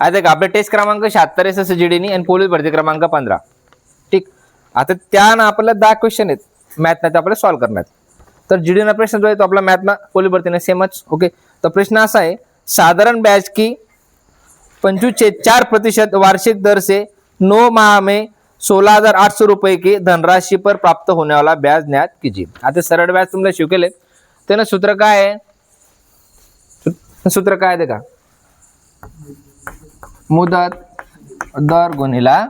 आता एक आपला टेस्ट क्रमांक शहात्तर एस एस जी डी आणि पोलीस भरती क्रमांक पंधरा. ठीक? आता त्या ना आपल्याला दहा क्वेश्चन आहेत. मॅथना ते आपल्याला सॉल्व्ह करण्यात. तर जी डी प्रश्न जो आहे तो आपला मॅथना पोलीस भरतीने सेमच ओके तर प्रश्न असा आहे साधारण बॅच की पंचवीस चार प्रतिशत वार्षिक दर से नौ माह में सोलह हजार आठ सौ रुपये की धनराशि पर प्राप्त होने वाला ब्याज ज्ञात कीजिए आता सरळ व्याज तुम्हाला शिकेल त्यानं सूत्र काय आहे? सूत्र काय आहे का? मुदत दर गुणिला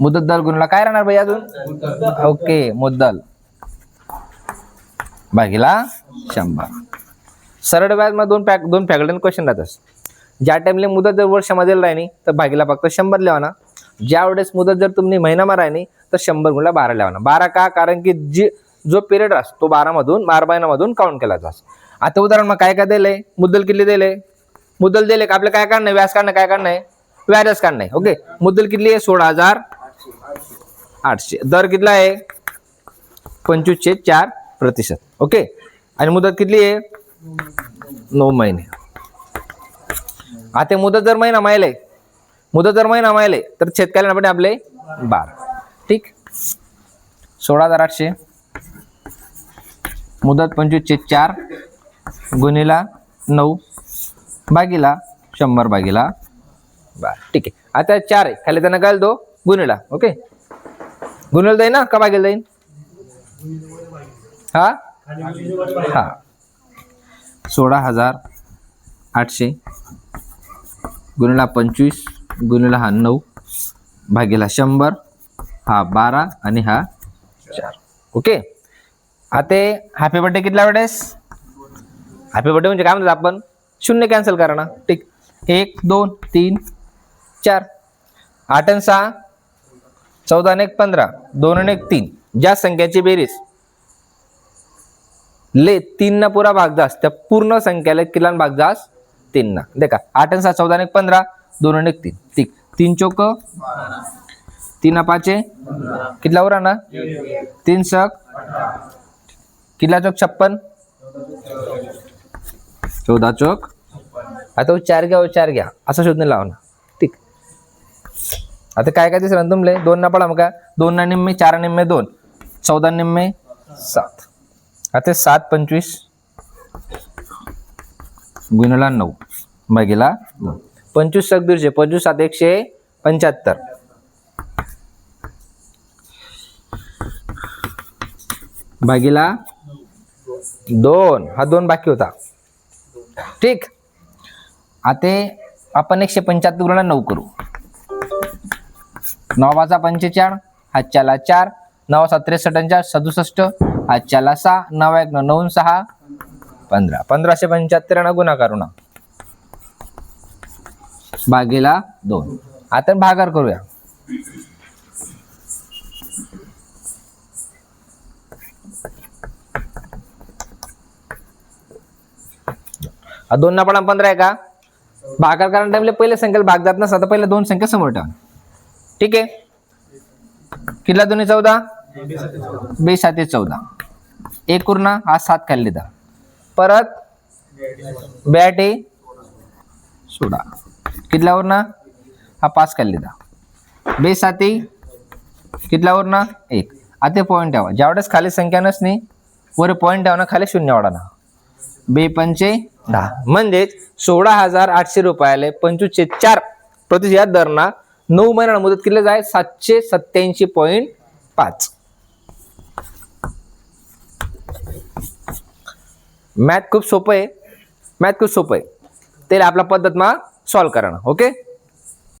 मुदत दर गुणिला काय राहणार भाई अजून? ओके मुद्दल. भागीला शंभर. सरळ व्याज मग दोन पॅक दोन फॅकल्टन क्वेश्चन राहतात. ज्या टाइमले मुदत जर वर्षामध्ये राहिली तर भागीला फक्त शंभर लिहावा ज्या वेळेस मुदत जर तुम्ही महिनामा राहिली तर शंभर गुणला बारा लिहावा बारा का? कारण की जी जो पिरियड असतो तो बारा मधून बारा महिन्यामधून काउंट केला जातो. आता उदाहरण मग काय काय दिलंय? मुद्दल किती दिले मुद्दल दिले का? आपलं काय काढणं आहे? व्याज काढणं काय काढणं आहे? व्याजच काढणं आहे. ओके मुद्दल किती आहे? सोळा हजार आठशे. दर कितला आहे? पंचवीसशे चार प्रतिशत. ओके आणि मुदत किती आहे? नऊ महिने. आता मुदत जर महिना माहिले मुदत जर महिना माहिले तर शेतकऱ्यांना पण आपले बारा. ठीक? सोळा हजार आठशे. मुदत पंचवीसशे चार गुन्हेला नऊ. भागीला शंभर भागीला बर ठीक आहे. आता चार आहे. खाली त्यांना घाल दो गुणिला ओके? गुन्हेला जाईल ना? का बागेला जाईन? हा? हा. सोळा हजार आठशे. गुन्हेला पंचवीस गुन्हेला हा नऊ भागीला शंभर हा बारा आणि हा चार. ओके? आता हॅपी बर्थडे कितल्या वेळेस हॅपी बर्थडे म्हणजे काय म्हणतात आपण? शून्य कॅन्सल करा ना. ठीक एक दोन तीन चार. आठ आणि सहा. चौदा आणि एक पंधरा. दोन आणि एक तीन. ज्या संख्याची बेरीज. ले तीन ना पुरा भाग जास. त्या पूर्ण संख्याला किलान भाग जास तीन ना देखा. आठ आणि सहा चौदा आणि एक पंधरा. दोन आणि एक तीन. ठीक तीन चौक. तीन पाचे. कितला उरा ना? तीन सक. कितला चौक? छप्पन. चौदा चौक. आता हो चार घ्या हो चार घ्या. असं शोधणे लावणं ठीक. आता काय काय दिसलं तुमले? दोन ना पडा मग काय? दोन ना निम्मे चार निम्मे दोन. चौदा निम्मे सात. आता सात पंचवीस. गुणला नऊ. मग दोन. पंचवीस सक दीडशे पंचवीस सात एकशे पंच्याहत्तर. भागीला दोन. हा दोन बाकी होता. ठीक. आता आपण एकशे पंच्याहत्तर गुणिले नऊ करू. नवाचा पंचेचाळ हातच्याला चार नवा सत्रेसष्ट चार सदुसष्ट हातच्याला सहा नवा एक नऊ सहा पंधरा. पंधराशे पंच्याहत्तर गुन्हा करू ना भागीला दोन. आता भागार करूया. दोन ना पण पंधरा आहे का? भागाकार कारण टाइमला पहिले संख्येला भाग जात नसता तर पहिले दोन संख्या समोर ठेवा. ठीक आहे? किल्ला दोन्ही चौदा? बे साते चौदा. एक पूर्ण हा सात खाल्ली दहा परत? बॅटे सोडा. कितल्यावर ना हा पाच खाल्ली दा बे साते कितल्यावर ना एक. आता पॉईंट ठेवा. ज्यावेळेस खाली संख्या नसणे वर पॉईंट ठेवा ना खाली शून्य वाढा ना बे पंचे दहा म्हणजेच सोळा हजार आठशे रुपयाले पंचवीसशे चार प्रतिशत दरना नऊ महिन्याला मुदत केली जाय सातशे सत्याऐंशी पॉईंट पाच. मॅथ खूप सोपं आहे. मॅथ खूप सोपं आहे. त्याला आपला पद्धत मा सॉल्व करणं ओके?